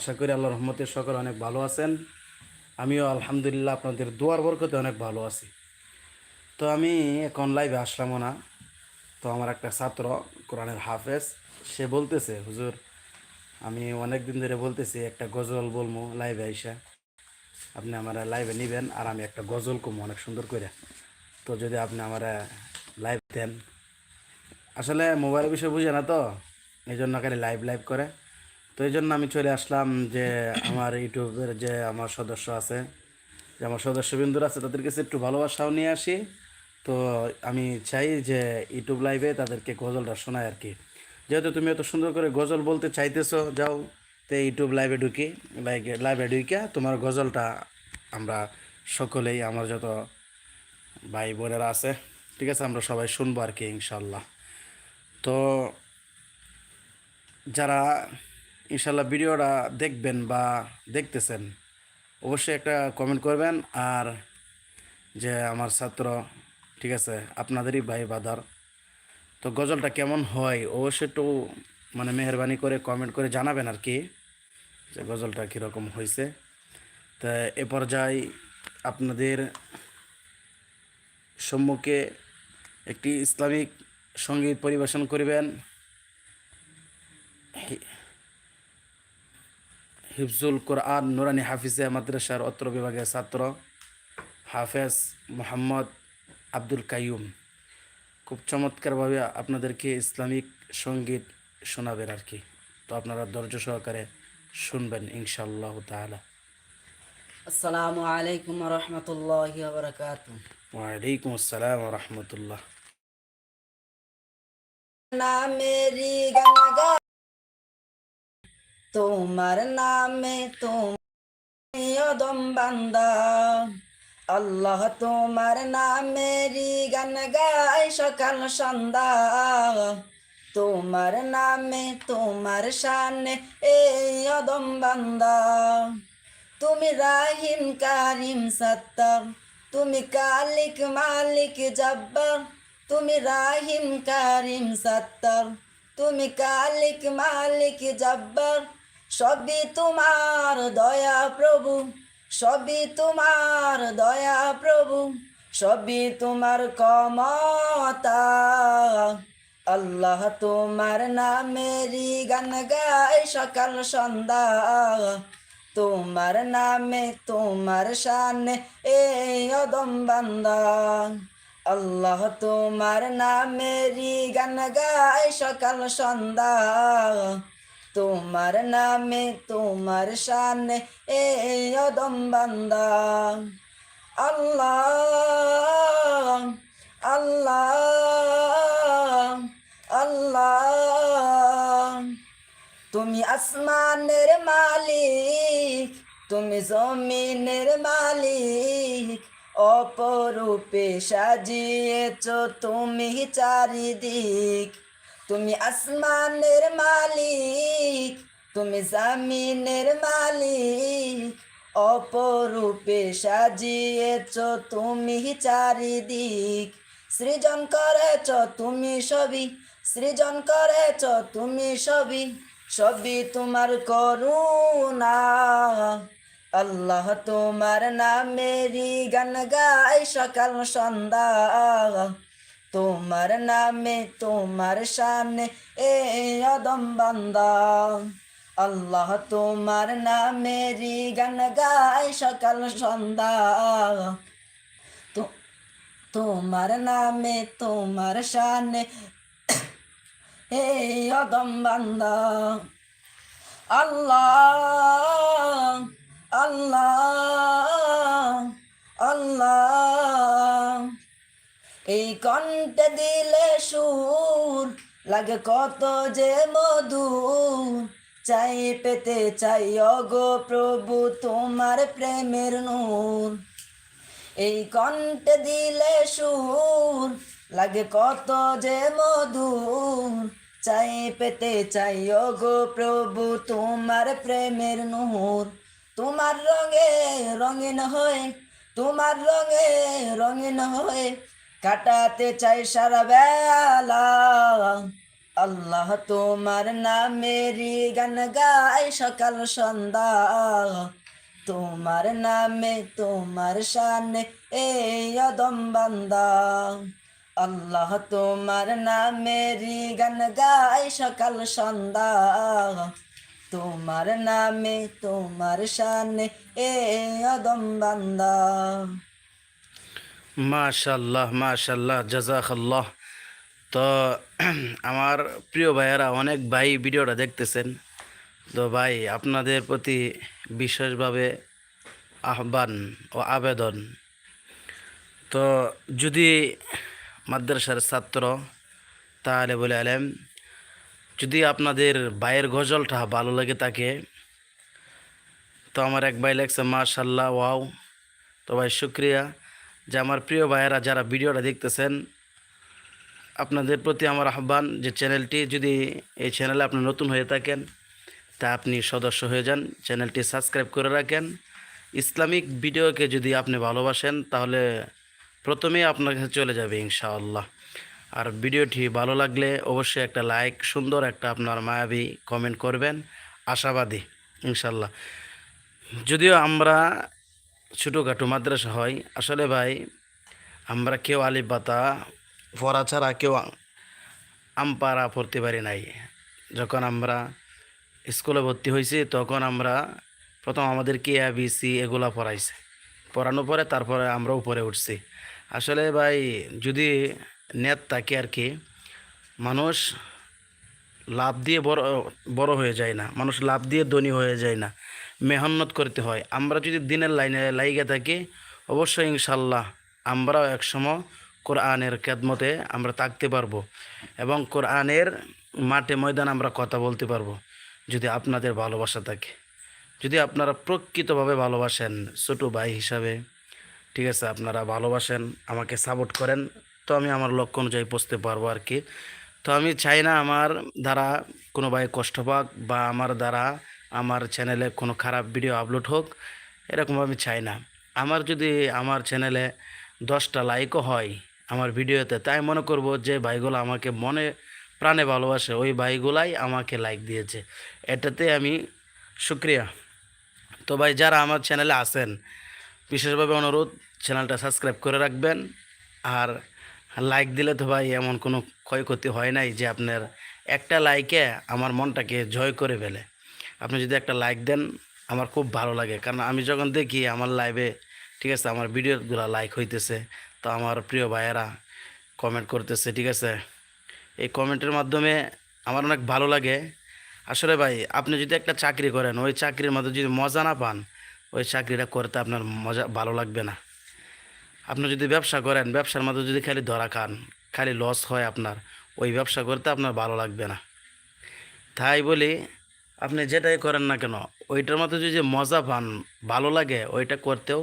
আশা করি আল্লাহ রহমতের সকলে অনেক ভালো আছেন। আমিও আলহামদুলিল্লাহ আপনাদের দোয়ার বরকতে অনেক ভালো আছি। তো আমি এখন লাইভে আসলামও না। তো আমার একটা ছাত্র, কোরআনের হাফেজ, সে বলতেছে, হুজুর, আমি অনেক দিন ধরে বলতেছি, একটা গজল বলব লাইভে আইসা। আপনি আমার লাইভে নেবেন আর আমি একটা গজল কমবো অনেক সুন্দর করে তো যদি আপনি আমার লাইভ দেন। আসলে মোবাইলের বিষয়ে বুঝে না তো এই জন্য লাইভ লাইভ করে। তো এই জন্য আমি চলে আসলাম যে আমার ইউটিউবের যে আমার সদস্য আছে, যে আমার সদস্যবৃন্দুর আছে, তাদের কাছে একটু ভালোবাসাও নিয়ে আসি। তো আমি চাই যে ইউটিউব লাইভে তাদেরকে গজলটা শোনায় আর কি। যেহেতু তুমি এত সুন্দর করে গজল বলতে চাইতেছো, যাও, তো ইউটিউব লাইভে ঢুকি লাইভে লাইভে ঢুকিয়া তোমার গজলটা আমরা সকলেই, আমার যত ভাই বোনেরা আছে, ঠিক আছে, আমরা সবাই শুনব আর কি, ইনশাল্লাহ। তো যারা ইনশাল্লাহ ভিডিওটা দেখবেন বা দেখতেছেন, অবশ্যই একটা কমেন্ট করবেন। আর যে আমার ছাত্র, ঠিক আছে, আপনাদেরই ভাই বাদার, তো গজলটা কেমন হয়, অবশ্যই একটু মানে মেহরবানি করে কমেন্ট করে জানাবেন আর কি, যে গজলটা কীরকম হয়েছে তা এ পর্যায়ে আপনাদের সম্মুখে একটি ইসলামিক সংগীত পরিবেশন করবেন। হিফজুল কোরআন নুরানি হাফিজে মাদ্রাসার অত্র বিভাগের ছাত্র হাফেজ মোহাম্মদ আব্দুল কাইয়ুম। খুব চমৎকারভাবে আপনাদেরকে ইসলামিক সংগীত শোনাবেন আর কি। তো আপনারা ধৈর্য সহকারে শুনবেন ইনশাআল্লাহ তাআলা। আসসালামু আলাইকুম রহমতুল্লাহ ওয়ালাইকুম আসসালাম রহমতুল্লাহ। নামেরি তোমার নামে তুমি বান্দা আল্লাহ তোমার নামেরি গান গাই সকাল সন্ধ্যা। তোমার নামে তোমার শানে এই অদম বান্দা তুমি রাহিম, কারিম, সত্তর। তুমি কালিক, মালিক, জব্বর। তুমি রাহিম, কারিম, সত্তর। তুমি কালিক, মালিক, জব্বর। সবই তোমার দয়া প্রভু, সবই তোমার দয়া প্রভু, সবই তোমার কমতা আল্লাহ তোমার নামেরি গান গাই সকাল সন্ধ্যা। তোমার নামে তোমার শানে এই অদম বান্দা। আল্লাহ তোমার নামেরি গান গাই সকাল সন্ধ্যা। তোমার নামে, তোমার শানে এই অদম বান্দা। আল্লাহ আল্লাহ আল্লাহ। তুমি আসমানের মালিক, তুমি জমিনের মালিক। অপরূপে সাজিয়েছ তুমি চারিদিক। তুমি আসমানের মালিক, তুমি জামিনের মালিক, অপরূপে সাজিয়েছ তুমি চারিদিক। সৃজন করেছ তুমি সবই সৃজন করেছ তুমি সবই সবই তোমার করুণা। আল্লাহ তোমার নামেরি গান গাই সকাল সন্ধ্যা। তোমার নামে, তোমার সামনে এ অদম বান্দা। আল্লাহ তোমার নামেরি গান গাই সকাল সন্ধ্যা। তোমার নামে, তোমার শানে হে অদম বান্দা। আল্লাহ আল্লাহ আল্লাহ। এই কণ্ঠে দিলে সুর, লাগে কত যে মধুর। চাই পেতে চাই, অগো প্রভু, তোমার প্রেমের নূর। এই কণ্ঠে দিলে সুর, লাগে কত যে মধুর। চাই পেতে চাই গো প্রভু, তোমার প্রেমের নূর। তোমার রঙে রঙিন হয়ে, তোমার রঙে রঙিন হয়ে কাটাতে চাই সারা বেলা। আল্লাহ তোমার নামেরই গান গাই সকাল, সন্ধ্যা। তোমার নামে, তোমার শানে এই অদম বান্দা। আল্লাহ তোমার নামেরই গান গাই সকাল, সন্ধ্যা। তোমার নামে, তোমার শানে এই অদম বান্দা। মাশাল্লাহ মাশাল্লাহ জাজাকাল্লাহ। তো আমার প্রিয় ভাইয়েরা, অনেক ভাই ভিডিওটা দেখতেছেন। তো ভাই, আপনাদের প্রতি বিশেষভাবে আহ্বান ও আবেদন। তো যদি মাদ্রাসার ছাত্র, তাহলে বলে আলেম, যদি আপনাদের ভাইয়ের গজলটা ভালো লাগে তাকে তো আমার এক ভাই লেগছে মাশাল্লাহ ওয়াও। তো ভাই, শুক্রিয়া। যে আমার প্রিয় ভাইয়েরা যারা ভিডিওটা দেখতেছেন, আপনাদের প্রতি আমার আহ্বান যে চ্যানেলটি যদি এই চ্যানেলে আপনি নতুন হয়ে থাকেন, তা আপনি সদস্য হয়ে যান। চ্যানেলটি সাবস্ক্রাইব করে রাখেন। ইসলামিক ভিডিওকে যদি আপনি ভালোবাসেন, তাহলে প্রথমেই আপনার কাছে চলে যাবে ইনশাআল্লাহ। আর ভিডিওটি ভালো লাগলে অবশ্যই একটা লাইক, সুন্দর একটা আপনার মায়াবী কমেন্ট করবেন। আশাবাদী ইনশাল্লাহ যদিও আমরা ছোটোখাটো মাদ্রাসা হয়। আসলে ভাই, আমরা কেউ আলিফ বাতা পড়া ছাড়া কেউ আমপারা পড়তে পারি নাই। যখন আমরা স্কুলে ভর্তি হয়েছি, তখন আমরা প্রথম আমাদের কে বি, সি এগুলা পড়াইছে। পড়ানোর পরে তারপরে আমরা উপরে উঠছি। আসলে ভাই, যদি নেট থাকে আর কি, মানুষ লাভ দিয়ে বড় বড় হয়ে যায় না। মানুষ লাভ দিয়ে ধনী হয়ে যায় না। মেহনত করতে হয়। আমরা যদি দিনের লাইনে লাইগে থাকি, অবশ্যই ইনশাল্লাহ আমরাও একসময় কোরআনের খেদমতে আমরা থাকতে পারব এবং কোরআনের মাঠে ময়দান আমরা কথা বলতে পারব, যদি আপনাদের ভালোবাসা থাকে। যদি আপনারা প্রকৃতভাবে ভালোবাসেন ছোটো ভাই হিসাবে, ঠিক আছে, আপনারা ভালোবাসেন, আমাকে সাপোর্ট করেন, তো আমি আমার লক্ষ্য অনুযায়ী পৌঁছতে পারব আর কি। তো আমি চাই না আমার দ্বারা কোনো ভাই কষ্ট পাক বা আমার দ্বারা আমার চ্যানেলে কোনো খারাপ ভিডিও আপলোড হোক, এরকম আমি চাই না। আমার যদি আমার চ্যানেলে দশটা লাইকও হয় আমার ভিডিওতে তাই মনে করব যে ভাইগুলো আমাকে মনে প্রাণে ভালোবাসে, ওই ভাইগুলাই আমাকে লাইক দিয়েছে। এটাতে আমি শুক্রিয়া। তো ভাই, যারা আমার চ্যানেলে আসেন বিশেষভাবে অনুরোধ চ্যানেলটা সাবস্ক্রাইব করে রাখবেন। আর লাইক দিলে তো ভাই, এমন কোনো ক্ষয়ক্ষতি হয় নাই যে আপনার একটা লাইকে আমার মনটাকে জয় করে ফেলে। আপনি যদি একটা লাইক দেন, আমার খুব ভালো লাগে। কারণ আমি যখন দেখি আমার লাইভে ঠিক আছে, আমার ভিডিওগুলো লাইক হইতেছে, তো আমার প্রিয় ভাইয়েরা কমেন্ট করতেছে, ঠিক আছে? এই কমেন্টের মাধ্যমে আমার অনেক ভালো লাগে। আসলে ভাই, আপনি যদি একটা চাকরি করেন, ওই চাকরির মধ্যে যদি মজা না পান, ওই চাকরিটা করতে আপনার মজা, ভালো লাগবে না। আপনি যদি ব্যবসা করেন, ব্যবসার মধ্যে যদি খালি ধরা খান, খালি লস হয় আপনার, ওই ব্যবসা করতে আপনার ভালো লাগবে না। তাই বলি আপনি যেটাই করেন না কেন, ওইটার মধ্যে যদি মজা পান, ভালো লাগে, ওইটা করতেও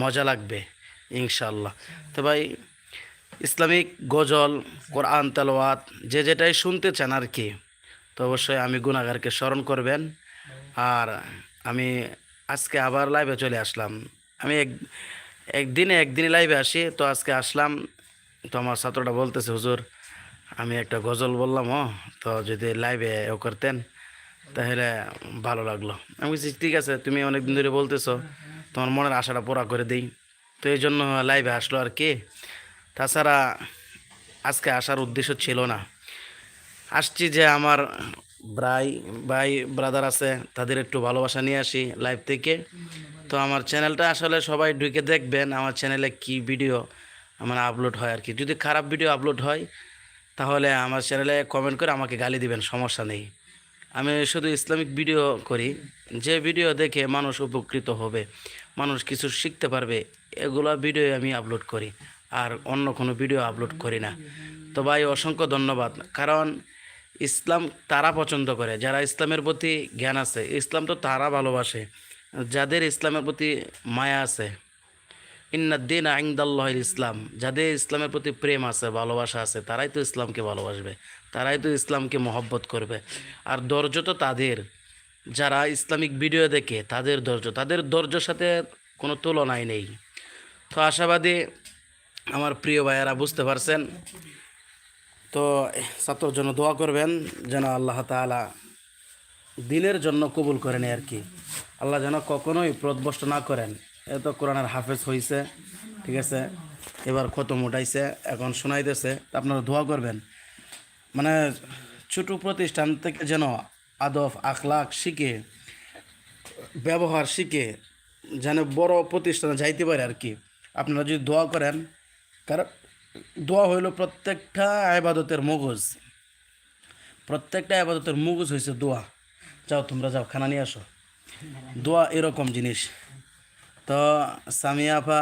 মজা লাগবে ইনশাল্লাহ তো ভাই, ইসলামিক গজল, কোরআন, তেলাওয়াত, যে যেটাই শুনতে চান আর কি, তো অবশ্যই আমি গুণাগারকে স্মরণ করবেন। আর আমি আজকে আবার লাইভে চলে আসলাম। আমি এক, একদিনে একদিনই লাইভে আসি, তো আজকে আসলাম, তো আমার ছাত্রটা বলতেছে, হুজুর, আমি একটা গজল বললাম ও তো যদি লাইভে ও করতেন। তাহলে ভালো লাগল। আমি বলছি, ঠিক আছে, তুমি অনেক দিন ধরে বলতেছো, তোমার মনের আশাটা পুরা করে দিই। তো এই জন্য লাইভে আসলো আর কি। তাছাড়া আজকে আসার উদ্দেশ্য ছিল না। আসছি যে আমার ভাই ভাই ব্রাদার আছে, তাদের একটু ভালোবাসা নিয়ে আসি লাইভ থেকে। তো আমার চ্যানেলটা আসলে সবাই ঢুকে দেখবেন, আমার চ্যানেলে কি ভিডিও আমার আপলোড হয় আর কি। যদি খারাপ ভিডিও আপলোড হয়, তাহলে আমার চ্যানেলে কমেন্ট করে আমাকে গালি দিবেন, সমস্যা নেই। আমি শুধু ইসলামিক ভিডিও করি। যে ভিডিও দেখে মানুষ উপকৃত হবে, মানুষ কিছু শিখতে পারবে, এগুলো ভিডিও আমি আপলোড করি আর অন্য কোনো ভিডিও আপলোড করি না। তো ভাই, অসংখ্য ধন্যবাদ। কারণ ইসলাম তারা পছন্দ করে, যারা ইসলামের প্রতি জ্ঞান আছে। ইসলাম তো তারা ভালোবাসে, যাদের ইসলামের প্রতি মায়া আছে। ইন্নাদ্দিন আইন্দাল্লাহ ইসলাম। যাদের ইসলামের প্রতি প্রেম আছে, ভালোবাসা আছে, তারাই তো ইসলামকে ভালোবাসবে, তারাই তো ইসলামকে মহব্বত করবে। আর ধৈর্য তো তাদের। যারা ইসলামিক ভিডিও দেখে, তাদের ধৈর্য। তাদের ধৈর্যর সাথে কোনো তুলনাই নেই। তো আশাবাদী আমার প্রিয় ভাইয়েরা, বুঝতে পারছেন? তো ছাত্রর জন্য দোয়া করবেন, যেন আল্লাহ তাআলা দিনের জন্য কবুল করেন আর কি। আল্লাহ যেন কখনোই প্রদবষ্ট না করেন। এ তো কোরআনের হাফেজ হয়েছে ঠিক আছে? এবার খতম উঠাইছে, এখন শোনাইতেছে আপনারা দোয়া করবেন। মানে ছোটো প্রতিষ্ঠান থেকে যেন আদব আখলাক শিখে, ব্যবহার শিখে যেন বড় প্রতিষ্ঠানে যাইতে পারে আর কি। আপনারা যদি দোয়া করেন, কারণ দোয়া হইল প্রত্যেকটা আবাদতের মগজ। প্রত্যেকটা আবাদতের মগজ হয়েছে দোয়া। যাও তোমরা যাও, খানা নিয়ে আসো। দোয়া এরকম জিনিস। তো সামিয়া আপা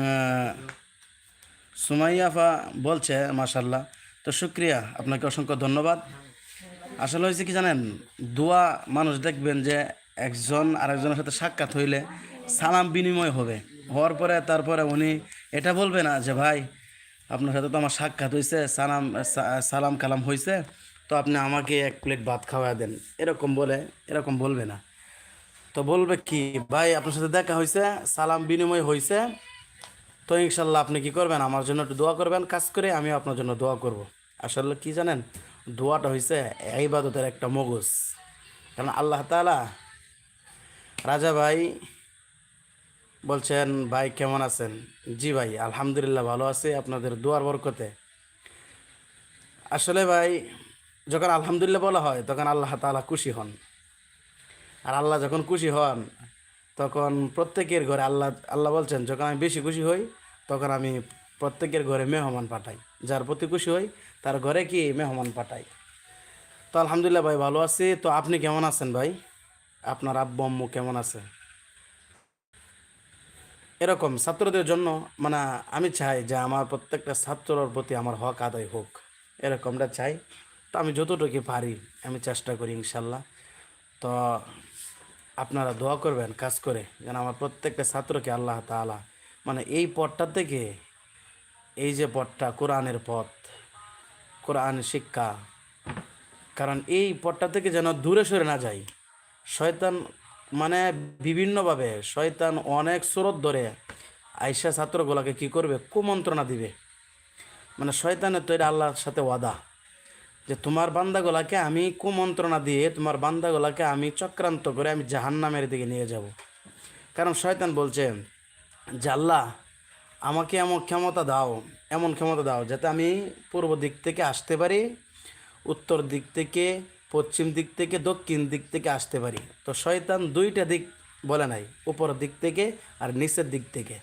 আহ, সুমাইয়া বলছে মাশাল্লাহ তো শুক্রিয়া আপনাকে অসংখ্য ধন্যবাদ। আসলে হয়েছে কি জানেন দোয়া মানুষ দেখবেন যে একজন আরেকজনের সাথে সাক্ষাৎ হইলে সালাম বিনিময় হবে। হওয়ার পরে তারপরে উনি এটা বলবে না যে ভাই আপনার সাথে তো আমার সাক্ষাৎ হয়েছে সালাম সালাম কালাম হয়েছে তো আপনি আমাকে এক প্লেট ভাত খাওয়া দেন। এরকম বলে এরকম বলবে না। তো বলবে কি, ভাই, আপনার সাথে দেখা হয়েছে সালাম বিনিময় হয়েছে তো ইনশাল্লাহ আপনি কি করবেন? আমার জন্য একটু দোয়া করবেন, কাজ করে আমিও আপনার জন্য দোয়া করব। আসলে কি জানেন, দোয়াটা হয়েছে ইবাদতের একটা মগজ। কারণ আল্লাহ তাআলা রাজা ভাই বলছেন, ভাই, কেমন আছেন? জি ভাই, আলহামদুলিল্লাহ ভালো আছি, আপনাদের দোয়ার বরকতে। আসলে ভাই, যখন আলহামদুলিল্লাহ বলা হয়, তখন আল্লাহ তাআলা খুশি হন। আর আল্লাহ যখন খুশি হন, তখন প্রত্যেকের ঘরে আল্লাহ আল্লাহ বলছেন, যখন আমি বেশি খুশি হই, তখন আমি প্রত্যেকের ঘরে মেহমান পাঠাই। যার প্রতি খুশি হই, তার ঘরে কি মেহমান পাঠাই? তো আলহামদুলিল্লাহ ভাই, ভালো আছি। তো আপনি কেমন আছেন ভাই? আপনার আব্বু, আম্মু কেমন আছে? এরকম ছাত্রদের জন্য মানে আমি চাই যে আমার প্রত্যেকটা ছাত্রর প্রতি আমার হক আদায় হোক। এরকমটা চাই। তো আমি যতটুকু পারি, আমি চেষ্টা করি ইনশাল্লাহ। তো আপনারা দোয়া করবেন, কাজ করে। যেন আমার প্রত্যেকটা ছাত্রকে আল্লাহ তাআলা মানে এই পথটা থেকে এই যে পথটা কোরআনের পথ, কোরআন শিক্ষা, কারণ এই পথটা থেকে যেন দূরে সরে না যাই। শয়তান মানে বিভিন্নভাবে, শয়তান অনেক স্রোত ধরে আইসা ছাত্রগুলোকে কি করবে? কুমন্ত্রণা দিবে। মানে শয়তানের তো এটা আল্লাহর সাথে ওয়াদা। যে তোমার বান্দাগুলাকে আমি কুমন্ত্রণা দিয়ে, তোমার বান্দাগুলাকে আমি চক্রান্ত করে আমি জাহান্নামের দিকে নিয়ে যাব। কারণ শয়তান বলছে যে, আল্লাহ, আমাকে এমন ক্ষমতা দাও, এমন ক্ষমতা দাও যাতে আমি পূর্ব দিক থেকে আসতে পারি, উত্তর দিক থেকে, পশ্চিম দিক থেকে, দক্ষিণ দিক থেকে আসতে পারি। তো শয়তান দুইটা দিক বলে নাই উপরের দিক থেকে আর নিচের দিক থেকে।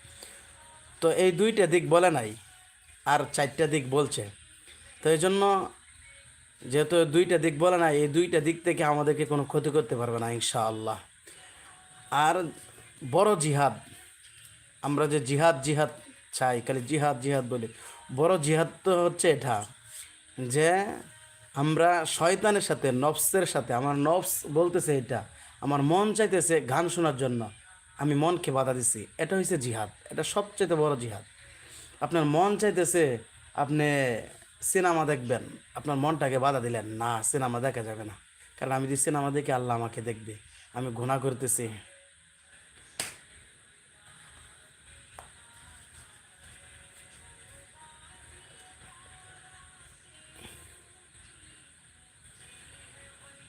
তো এই দুইটা দিক বলে নাই, আর চারটা দিক বলছে। তো এই জন্য যেহেতু দুইটা দিক বলে না, এই দুইটা দিক থেকে আমাদেরকে কোনো ক্ষতি করতে পারবে না, ইনশাআল্লাহ। আর বড় জিহাদ, আমরা যে জিহাদ জিহাদ চাই, খালি জিহাদ জিহাদ বলি। বড় জিহাদ তো হচ্ছে এটা, যে আমরা শয়তানের সাথে, নফসের সাথে, আমার নফস বলতেছে এটা, আমার মন চাইতেছে গান শোনার জন্য, আমি মনকে বাধা দিছি। এটা হচ্ছে জিহাদ, এটা সবচেয়ে বড় জিহাদ। আপনার মন চাইতেছে আপনি সিনেমা দেখবেন, আপনার মনটাকে বাধা দিলেন, না, সিনেমা দেখা যাবে না। কারণ আমি যদি সিনেমা দেখে আল্লাহ আমাকে দেখবে, আমি গুণা করতেছি।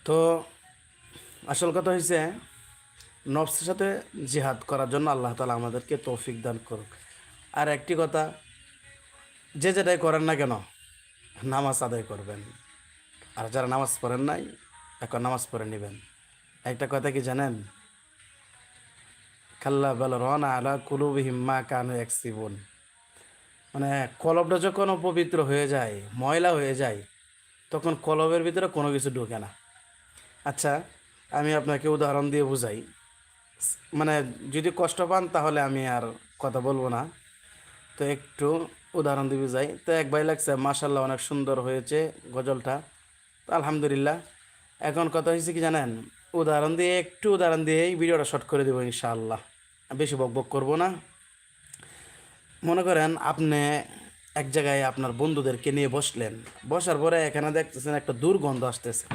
তো আসল কথা হয়েছে নফসের সাথে জিহাদ করার জন্য আল্লাহ তালা আমাদেরকে তৌফিক দান করুক। আর একটি কথা, যে যেটাই করেন না কেন নামাজ আদায় করবেন। আর যারা নামাজ পড়েন নাই এখন নামাজ পড়ে নেবেন। একটা কথা কি জানেন? খাল্লা বেল রনা আলা কুলুবিহিম মা কানু একসিবন মানে কলবটা যখন অপবিত্র হয়ে যায়, ময়লা হয়ে যায়, তখন কলবের ভিতরে কোনো কিছু ঢোকে না। আচ্ছা আমি আপনাকে উদাহরণ দিয়ে বুঝাই। মানে যদি কষ্ট পান, তাহলে আমি আর কথা বলব না। তো একটু উদাহরণ দিয়ে যাই। তো এক ভাই লাগছে মাশাল্লাহ অনেক সুন্দর হয়েছে গজলটা। তো আলহামদুলিল্লাহ। এখন কথা হয়েছে কি জানেন? উদাহরণ দিয়ে, একটু উদাহরণ দিয়ে এই ভিডিওটা শর্ট করে দেবো ইনশাআল্লাহ। বেশি বক বক করব না। মনে করেন আপনি এক জায়গায় আপনার বন্ধুদেরকে নিয়ে বসলেন। বসার পরে এখানে দেখতেছেন একটা দুর্গন্ধ আসতেছে।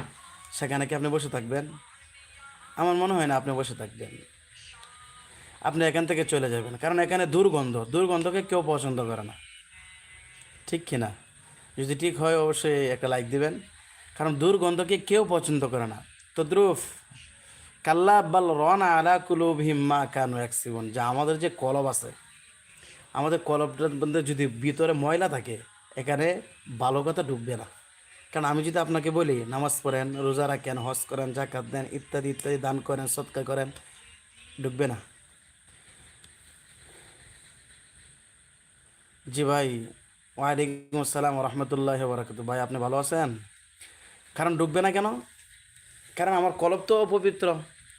সেখানে কি আপনি বসে থাকবেন? আমার মনে হয় না আপনি বসে থাকবেন। আপনি এখান থেকে চলে যাবেন। কারণ এখানে দুর্গন্ধ। দুর্গন্ধকে কেউ পছন্দ করে না। ঠিক কিনা? যদি ঠিক হয় অবশ্যই একটা লাইক দিবেন। কারণ দুর্গন্ধকে কেউ পছন্দ করে না। তো দ্রুফ, কাল্লা বাল রনা আলা কুলুব হিম্মা কানু একসিবন যা আমাদের যে কলব আছে, আমাদের কলবটার মধ্যে যদি ভিতরে ময়লা থাকে, এখানে ভালো কথা ডুববে না। কারণ আমি যদি আপনাকে বলি, নামাজ পড়েন, রোজা রাখেন, হজ করেন জাকাত দেন, ইত্যাদি ইত্যাদি, দান করেন সৎকা করেন ডুববে না। জি ভাই ওয়ালাইকুম আসসালাম রহমতুল্লাহ বরাকাত ভাই, আপনি ভালো আছেন? কারণ ডুববে না কেন? কারণ আমার কলব তো অপবিত্র।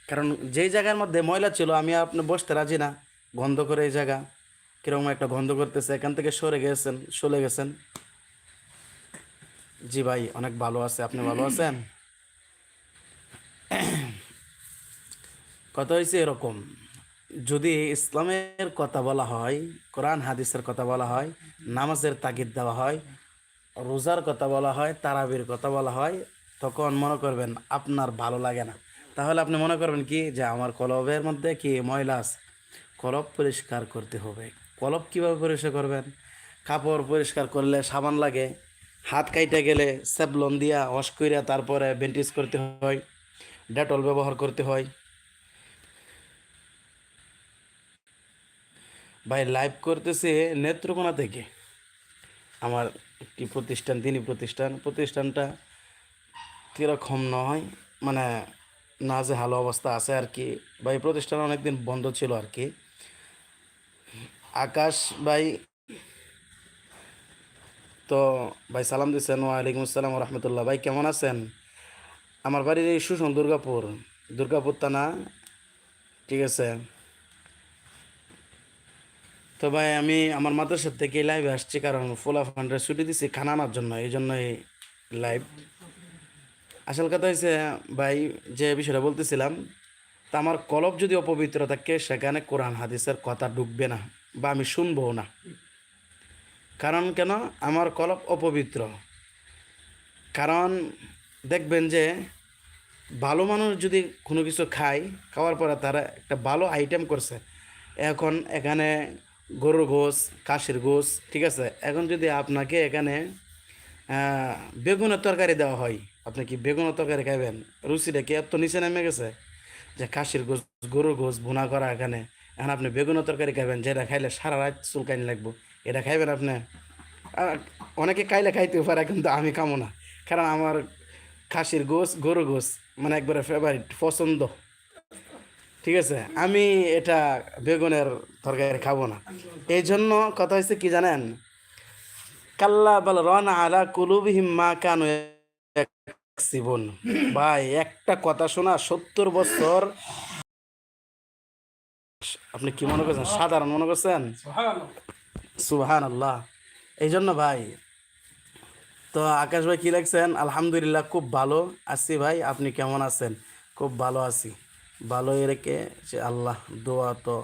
কারণ যেই জায়গার মধ্যে ময়লা ছিল, আমি আপনি বসতে রাজি না। গন্ধ করে এই জায়গা। কীরকম একটা গন্ধ করতেছে, এখান থেকে সরে গেছেন, চলে গেছেন। জি ভাই, অনেক ভালো আছে। আপনি ভালো আছেন? কথা হয়েছে এরকম। যদি ইসলামের কথা বলা হয়, কোরআন, হাদিসের কথা বলা হয়, নামাজের তাগিদ দেওয়া হয়, রোজার কথা বলা হয়, তারাবির কথা বলা হয়, তখন মনে করবেন আপনার ভালো লাগে না। তাহলে আপনি মনে করবেন কি? যে আমার কলবের মধ্যে কি ময়লা আছে? কলব পরিষ্কার করতে হবে। কলব কীভাবে পরিষ্কার করবেন? কাপড় পরিষ্কার করলে সাবান লাগে, হাত কাইটে গেলে স্যাবলন দিয়া ওয়াশ কইরা তারপরে বেন্টিস করতে হয়, ডেটল ব্যবহার করতে হয়। ভাই লাইভ করতেছে নেত্রকোনা থেকে। আমার কি প্রতিষ্ঠান তিনি প্রতিষ্ঠান। প্রতিষ্ঠানটা কীরকম নয় মানে না যে ভালো অবস্থা আছে আর কি। ভাই, প্রতিষ্ঠান অনেকদিন বন্ধ ছিল আর কি। আকাশ ভাই, তো ভাই সালাম দিচ্ছেন ওয়ালাইকুম আসসালাম রহমতুল্লাহ ভাই, কেমন আছেন? আমার বাড়ির এই সুষম দুর্গাপুর দুর্গাপুর থানা, ঠিক আছে? তো ভাই, আমি আমার মাদ্রাসার থেকে লাইভে আসছি কারণ ফোলা ফান্ডে ছুটি দিছি খানা আনার জন্য, এই জন্যই লাইভ আসল কথা হয়েছে ভাই, যে বিষয়টা বলতেছিলাম, তা আমার কলব যদি অপবিত্র থাকে, সেখানে কোরআন, হাদিসের কথা ঢুকবে না বা আমি শুনবও না। কারণ কেন? আমার কলব অপবিত্র। কারণ দেখবেন যে, ভালো মানুষ যদি কোনো কিছু খায়, খাওয়ার পরে তারা একটা ভালো আইটেম করছে, এখন এখানে গরুর গোস কাশির গোস ঠিক আছে? এখন যদি আপনাকে এখানে বেগুনের তরকারি দেওয়া হয়, আপনি কি বেগুনের তরকারি খাবেন রুচিটা কি এত নিচে নেমে গেছে? যে কাশির গোস গরুর গোস ভুনা করা এখানে। এখন আপনি বেগুনের তরকারি খাবেন যেটা খাইলে সারা রাত চুলকানি লাগবো। এটা খাইবেন আপনি? অনেকে খাইলে খাইতে পারে, কিন্তু আমি খামো না। কারণ আমার খাসির গোস গরু গোস মানে একবারে ফেভারিট পছন্দ। ঠিক আছে? আমি এটা বেগুনের তরকারি খাব না। এই জন্য কথা হচ্ছে কি জানেন? কাল্লা বল রন আলা কুলুবিহিম মা কানু ভাই, একটা কথা শোনা, সত্তর বছর আপনি কি মনে করছেন? সাধারণ মনে করছেন? সুহান আল্লাহ এই জন্য ভাই, তো আকাশ ভাই কি লাগছেন আলহামদুলিল্লাহ, খুব ভালো আছি ভাই, আপনি কেমন আছেন? খুব ভালো আছি। ভালোই রেখে যে আল্লাহ দোয়া তো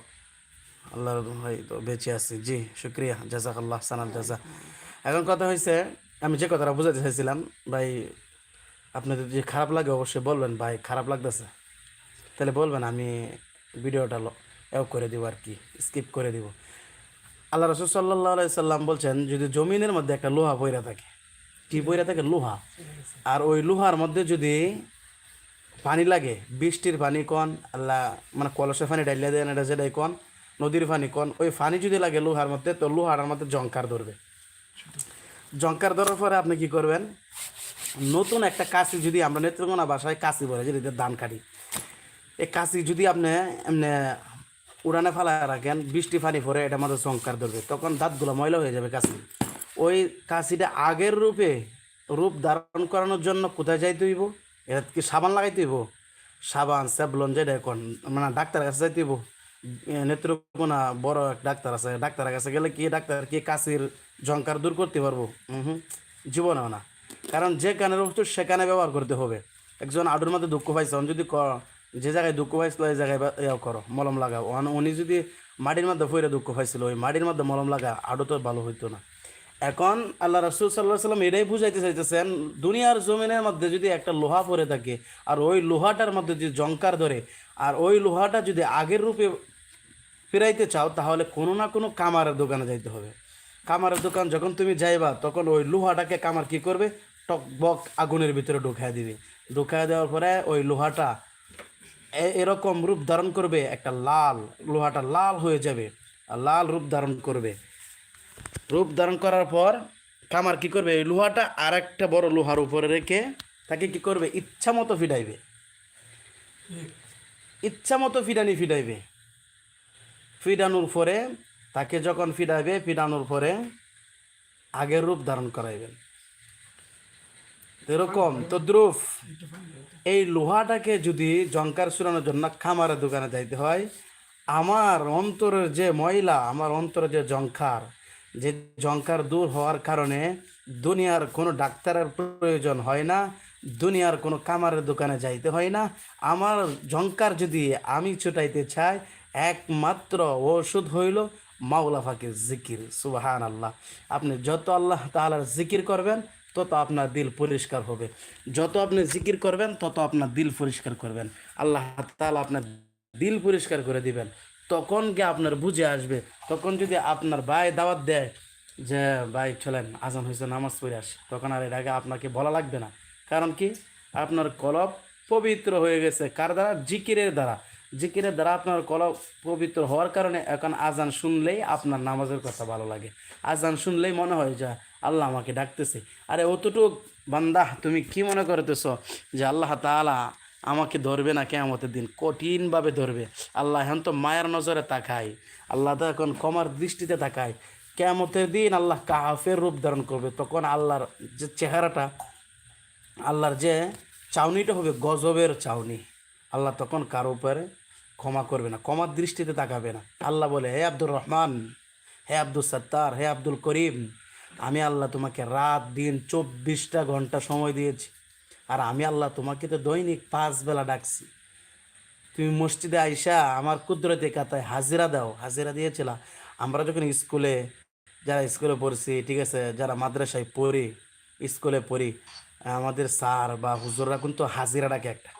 আল্লাহর ভাই তো বেঁচে আছি। জি, শুক্রিয়া জাজাক আল্লাহ সানাল জাজা। এখন কথা হয়েছে আমি যে কথাটা বুঝাতে চাইছিলাম, ভাই, আপনাদের যদি খারাপ লাগে অবশ্যই বলবেন, ভাই, খারাপ লাগতেছে। তাহলে বলবেন, আমি ভিডিওটা এও করে দিব আর কি, স্কিপ করে দিব। আল্লাহ রসুল সাল্লাহ সাল্লাম বলছেন, যদি জমিনের মধ্যে একটা লোহা বইরা থাকে, কি বইরা থাকে? লোহা। আর ওই লোহার মধ্যে যদি পানি লাগে, বৃষ্টির পানি কন, আল্লাহ মানে কলসের পানি ডাইলে দেন, এটা যেটাই কন, নদীর পানি কন, ওই পানি যদি লাগে লোহার মধ্যে, তো লোহার মধ্যে জঙ্কার ধরবে। জঙ্কার ধরার পরে আপনি কি করবেন? নতুন একটা কাশি যদি আমরা নেত্রকোনা বাসায় কাশি বলে, যেটা ধান কাটি। এই কাশি যদি আপনি এমনি উড়ানে ফেলা রাখেন, বৃষ্টি পানি পরে এটা আমাদের জঙ্কার ধরবে, তখন দাঁতগুলো ময়লা হয়ে যাবে কাশি। ওই কাশিটা আগের রূপে রূপ ধারণ করানোর জন্য কোথায় যাইতে হইব? এটা কি সাবান লাগাইতে হইব? সাবান স্যাবলন যেটা এখন মানে ডাক্তারের কাছে যাইতে হইব। এ, নেত্রকোনা বড় এক ডাক্তার আছে। ডাক্তারের কাছে গেলে কি ডাক্তার কি কাশির জঙ্কার দূর করতে পারব? হুম জীবনেও না। কারণ যে কানের বস্তু সেখানে ব্যবহার করতে হবে। একজন আডুর মধ্যে দুঃখ পাইছে যদি যে জায়গায় দুঃখ পাইছিল ওই জায়গায় ইয়া করো মলম লাগাও। উনি- যদি মাটির মধ্যে ফইরে দুঃখ পাইছিল ওই মাটির মধ্যে মলম লাগা আডু তো ভালো হইতো না। এখন আল্লাহ রসুল সাল্লাহ সাল্লাম এটাই বুঝাইতে চাইতেছেন, দুনিয়ার জমিনের মধ্যে যদি একটা লোহা পরে থাকে আর ওই লোহাটার মধ্যে যদি জঙ্কার ধরে আর ওই লোহাটা যদি আগের রূপে ফিরাইতে চাও, তাহলে কোনো না কোনো কামারের দোকানে যাইতে হবে। কামারের দোকান যখন তুমি যাইবা, তখন ওই লোহাটাকে কামার কি করবে? টকবক আগুনের ভিতরে ঢুকায় দিবে। ঢুকায় দেওয়ার পরে ওই লোহাটা এরকম রূপ ধারণ করবে, একটা লাল, লোহাটা লাল হয়ে যাবে। লাল রূপ ধারণ করবে। রূপ ধারণ করার পর কামার কি করবে? এই লোহাটা আর একটা বড় লোহার উপরে রেখে তাকে কি করবে? ইচ্ছা মতো ফিডাইবে। ইচ্ছা মতো ফিডানি ফিডাইবে। ফিডানোর পরে তাকে যখন ফিডাইবে, ফিডানোর পরে আগের রূপ ধারণ করাইবেন। এরকম তদ্রুপ এই লোহাটাকে যদি জঙ্কার সুরানোর জন্য খামারের দোকানে যাইতে হয়, আমার অন্তরের যে ময়লা, আমার অন্তরের যে জঙ্কার যে জঙ্কার দূর হওয়ার কারণে দুনিয়ার কোনো ডাক্তারের প্রয়োজন হয় না, দুনিয়ার কোনো কামারের দোকানে যাইতে হয় না। আমার জঙ্কার যদি আমি ছুটাইতে চাই, একমাত্র ওষুধ হইল মাওলা ফাকির জিকির সুবাহান আল্লাহ আপনি যত আল্লাহ তাআলার জিকির করবেন, তত আপনার দিল পরিষ্কার হবে। যত আপনি জিকির করবেন, তত আপনার দিল পরিষ্কার করবেন। আল্লাহ তাআলা আপনার দিল পরিষ্কার করে দিবেন। তখন গিয়ে আপনার বুঝে আসবে। তখন যদি আপনার ভাই দাওয়াত দেয় যে, ভাই চলেন, আজান হয়েছে, নামাজ পড়ে আসি। তখন আর আগে আপনাকে বলা লাগবে না। কারণ কি? আপনার কলব পবিত্র হয়ে গেছে। কার দ্বারা? জিকিরের দ্বারা। জিকিরের দ্বারা আপনার কলব পবিত্র হওয়ার কারণে এখন আজান শুনলেই আপনার নামাজের কথা ভালো লাগে। আজান শুনলেই মনে হয় যে, আল্লাহ আমাকে ডাকতেছে। আরে, অতটুক বান্দা, তুমি কি মনে করতেছ যে, আল্লাহ তাআলা আমাকে ধরবে না কেমতের দিন। কঠিনভাবে ধরবে। আল্লাহ এখন তো মায়ের নজরে তাকায়। আল্লাহ তো এখন ক্ষমার দৃষ্টিতে তাকায়। কেমতের দিন আল্লাহ কাহাফের রূপ ধারণ করবে। তখন আল্লাহর যে চেহারাটা, আল্লাহর যে চাউনিটা হবে গজবের চাউনি। আল্লাহ তখন কারও উপরে ক্ষমা করবে না, ক্ষমার দৃষ্টিতে তাকাবে না। আল্লাহ বলে, হে আব্দুর রহমান, হে আব্দুল সত্তার, হে আব্দুল করিম, আমি আল্লাহ তোমাকে রাত, দিন, চব্বিশটা ঘণ্টা সময় দিয়েছি। আর আমি আল্লাহ তোমাকে তো দৈনিক পাঁচ বেলা ডাকছি। তুমি মসজিদে আইসা আমার কুদরতি কাতায় হাজিরা দাও, হাজিরা দিয়েছিলা। আমরা যখন স্কুলে, যারা স্কুলে পড়ছি, ঠিক আছে, যারা মাদ্রাসায় পড়ি, স্কুলে পড়ি, আমাদের স্যার বা হুজুররা কিন্তু হাজিরা ডাকে একটা।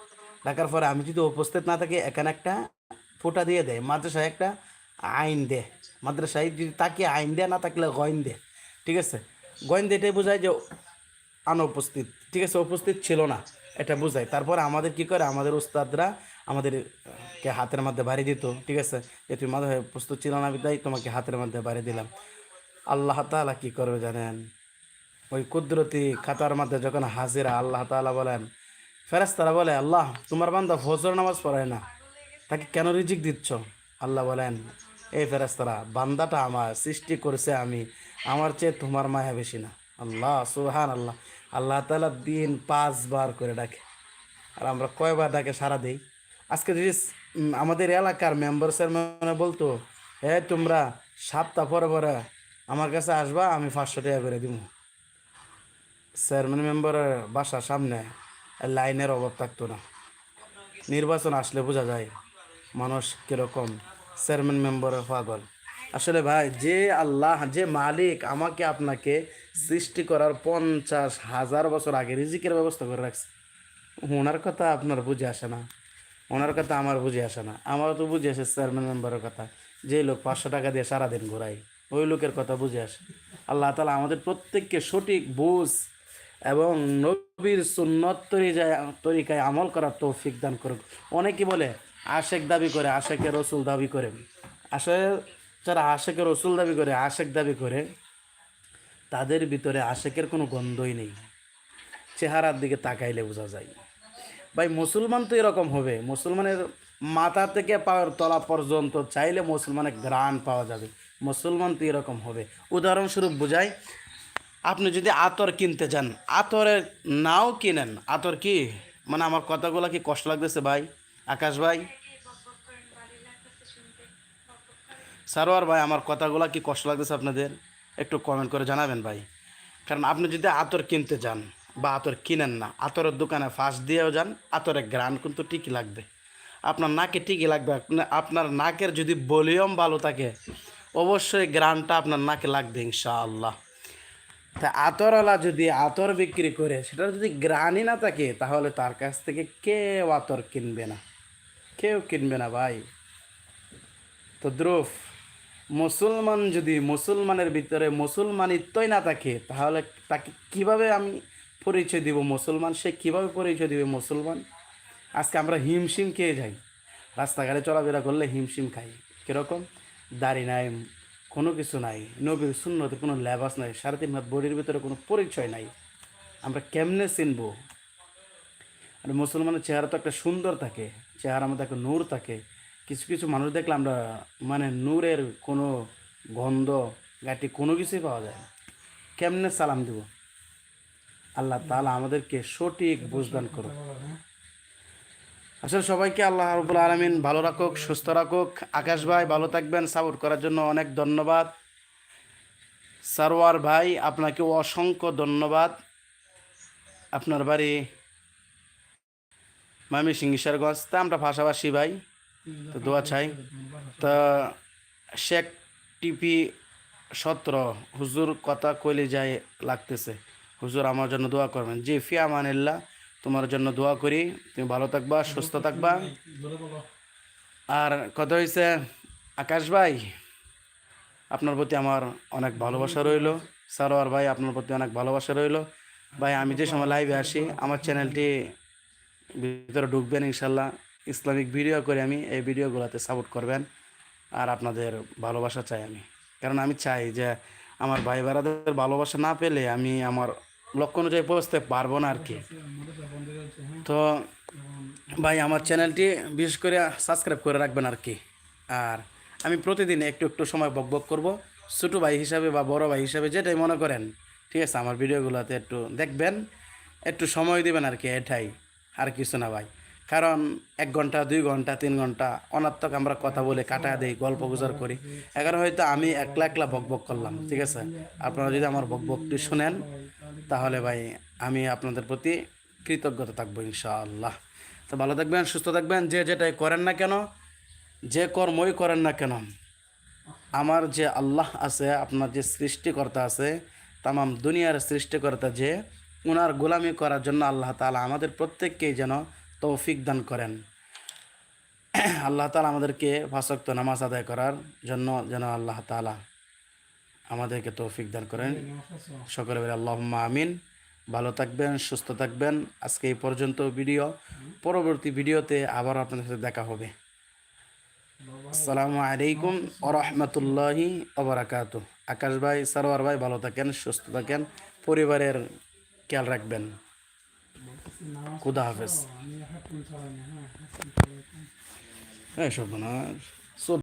ডাকার পরে আমি যদি উপস্থিত না থাকি, এখানে একটা ফোঁটা দিয়ে দেয়, মাদ্রাসায় একটা আইন দেয়। মাদ্রাসায় যদি তাকে আইন দেয়, না থাকলে গয়ন দেয়। ঠিক আছে? গয়ন দিয়ে এটাই বোঝায় যে অনুপস্থিত ঠিক আছে, উপস্থিত ছিল না। এটা বোঝায় তারপর আমাদের কি করে? আমাদের উস্তাদরা আমাদের কে হাতের মধ্যে বাড়ি দিত, ঠিক আছে? যে তুমি মাথায় প্রস্তুত ছিল না বিদায় তোমাকে হাতের মধ্যে বাড়ি দিলাম। আল্লাহ তাআলা কি করবে জানেন? ওই কুদরতি খাতার মধ্যে যখন হাজিরা, আল্লাহ তাআলা বলেন, ফেরেশতারা বলে, আল্লাহ, তোমার বান্দা ফজর নামাজ পড়ায় না। তাকে কেন রিজিক দিচ্ছ? আল্লাহ বলেন, এই ফেরেশতারা, বান্দাটা আমার সৃষ্টি করেছে আমি। আমার চেয়ে তোমার মায়া বেশি না। আল্লাহ সুহান আল্লাহ আল্লাহ তাআলা দিন পাঁচবার করে ডাকে। আর আমরা কয়বার ডাকে? সারা দেই। আজকে যদি আমাদের এলাকার মেম্বার চেয়ারম্যান বলতো হ্যাঁ তোমরা সাতটা পরে পরে আমার কাছে আসবা, আমি পাঁচশো টাকা করে দিব চেয়ারম্যান মেম্বারের বাসার সামনে লাইনের অভাব থাকতো না। নির্বাচন আসলে বোঝা যায় মানুষ কীরকম। চেয়ারম্যান মেম্বারের পাগল। আসলে ভাই, যে আল্লাহ, যে মালিক আমাকে আপনাকে সৃষ্টি করার পঞ্চাশ হাজার বছর আগে রিজিকের ব্যবস্থা করে রাখছে। ওনার কথা আপনার বুঝে আসে না। ওনার কথা আমার বুঝে আসে না। আমারও তো বুঝে আসে চেয়ারম্যান মেম্বারের কথা। যে লোক পাঁচশো টাকা দিয়ে সারাদিন ঘোরাই ওই লোকের কথা বুঝে আসে। আল্লাহ তালা আমাদের প্রত্যেককে সঠিক বুঝ এবং নবীর সুন্নত তরিজায়, তরিকায় আমল করার তৌফিক দান করুক। অনেকে বলে, আশেক দাবি করে আশেকে রসুল দাবি করে। আসলে যারা আশেকে রসুল দাবি করে, আশেক দাবি করে তাদের ভিতরে আশেকের কোনো গন্ধই নেই। চেহারার দিকে তাকাইলে বোঝা যায়। ভাই, মুসলমান তো এরকম হবে। মুসলমানের মাথা থেকে পাওয়ার তলা পর্যন্ত চাইলে মুসলমানের গ্রান পাওয়া যাবে। মুসলমান তো এরকম হবে। উদাহরণস্বরূপ বোঝাই, আপনি যদি আতর কিনতে যান, আতরের নাও কিনেন। আতর কি? মানে আমার কথাগুলো কি কষ্ট লাগতেছে ভাই? আকাশ ভাই? সারোয়ার ভাই, আমার কথাগুলো কি কষ্ট লাগতেছে আপনাদের? একটু কমেন্ট করে জানাবেন ভাই। কারণ আপনি যদি আতর কিনতে যান বা আতর কিনেন না, আতরের দোকানে ফাঁস দিয়েও যান আতরের গ্রান কিন্তু ঠিকই লাগবে। আপনার নাকে ঠিকই লাগবে আপনার নাকের যদি ভলিউম ভালো থাকে, অবশ্যই গ্রানটা আপনার নাকে লাগবে ইনশাআল্লাহ। তা আতরওয়ালা যদি আতর বিক্রি করে সেটা যদি গ্রানই না থাকে, তাহলে তার কাছ থেকে কেউ আতর কিনবে না। কেউ কিনবে না ভাই। তো দ্রুফ। মুসলমান যদি মুসলমানের ভিতরে মুসলমানিত্বই না থাকে, তাহলে তাকে কীভাবে আমি পরিচয় দিব মুসলমান? সে কীভাবে পরিচয় দিবে মুসলমান? আজকে আমরা হিমশিম খেয়ে যাই। রাস্তাঘাটে চলাফেরা করলে হিমশিম খাই। কীরকম? দাড়ি নাই, কোনো কিছু নাই। নবীর শূন্যতে কোনো লেবাস নাই। সাড়ে তিন হাত বডির ভিতরে কোনো পরিচয় নাই। আমরা কেমনে চিনবো? আর মুসলমানের চেহারা তো একটা সুন্দর থাকে। চেহারা মধ্যে একটা নূর থাকে। কিছু কিছু মানুষ দেখলে আমরা মানে নূরের কোনো গন্ধ, গাটি কোনো কিছুই পাওয়া যায় না। কেমনে সালাম দিব? আল্লাহ তাআলা আমাদেরকে সঠিক বুঝদান করো আসলে সবাইকে আল্লাহ রবুল আলমিন ভালো রাখুক, সুস্থ রাখুক। আকাশ ভাই, ভালো থাকবেন। সাপোর্ট করার জন্য অনেক ধন্যবাদ। সারোয়ার ভাই, আপনাকে অসংখ্য ধন্যবাদ। আপনার বাড়ি মামি সিংসারগঞ্জ তা আমরা ভাষাভাষী ভাই। তো দোয়া চাই। তা শেখ টিপি সত্র, হুজুর কথা কইলে যায় লাগতেছে। হুজুর আমার জন্য দোয়া করবেন। জি ফিয়া মানিল্লা তোমার জন্য দোয়া করি। তুমি ভালো থাকবা, সুস্থ থাকবা। আর কথা হয়েছে আকাশ ভাই, আপনার প্রতি আমার অনেক ভালোবাসা রইল। সারোয়ার ভাই, আপনার প্রতি অনেক ভালোবাসা রইল। ভাই, আমি যে সময় লাইভে আসি, আমার চ্যানেলটি ভিতরে ঢুকবেন ইনশাল্লাহ। ইসলামিক ভিডিও করে আমি এই ভিডিওগুলোতে সাপোর্ট করবেন আর আপনাদের ভালোবাসা চাই আমি। কারণ আমি চাই যে আমার ভাই বারাদের ভালোবাসা না পেলে আমি আমার লক্ষ্য অনুযায়ী পৌঁছতে পারব না আর কি। তো ভাই, আমার চ্যানেলটি বিশেষ করে সাবস্ক্রাইব করে রাখবেন আর কি। আর আমি প্রতিদিন একটু একটু সময় বক বক করব। ছোটো ভাই হিসাবে বা বড় ভাই হিসাবে যেটাই মনে করেন, ঠিক আছে, আমার ভিডিওগুলোতে একটু দেখবেন, একটু সময় দিবেন আর কি, এটাই। আর কিছু না ভাই। কারণ এক ঘণ্টা, দুই ঘণ্টা, তিন ঘণ্টা অনাত্মক আমরা কথা বলে কাটা দিই, গল্প গুজর করি। এখানে হয়তো আমি একলা একলা বক বক করলাম, ঠিক আছে? আপনারা যদি আমার বক বকটি শুনেন, তাহলে ভাই আমি আপনাদের প্রতি কৃতজ্ঞতা থাকব ইনশাআল্লাহ। তো ভালো থাকবেন, সুস্থ থাকবেন, যে যেটাই করেন না কেন, যে কর্মই করেন না কেন, আমার যে আল্লাহ আছে, আপনার যে সৃষ্টিকর্তা আছে, তামাম দুনিয়ার সৃষ্টিকর্তা যে ওনার গোলামি করার জন্য আল্লাহ তালা আমাদের প্রত্যেককেই যেন তৌফিক দান করেন। আল্লাহ তালা আমাদেরকে ভাষক্ত নামাজ আদায় করার জন্য যেন আল্লাহ তাআলা আমাদেরকে তৌফিক দান করেন। সকলে বলে আল্লাহ আমিন। ভালো থাকবেন, সুস্থ থাকবেন। আজকে এই পর্যন্ত ভিডিও। পরবর্তী ভিডিওতে আবার আপনাদের সাথে দেখা হবে। আসসালামু আলাইকুম ওরহমতুল্লাহি ওবরাকাতু। আকাশ ভাই, সারোয়ার ভাই, ভালো থাকেন, সুস্থ থাকেন। পরিবারের খেয়াল রাখবেন। খুদা হাফেজ। حكم ترى حكم ترى ايش ربنا عارف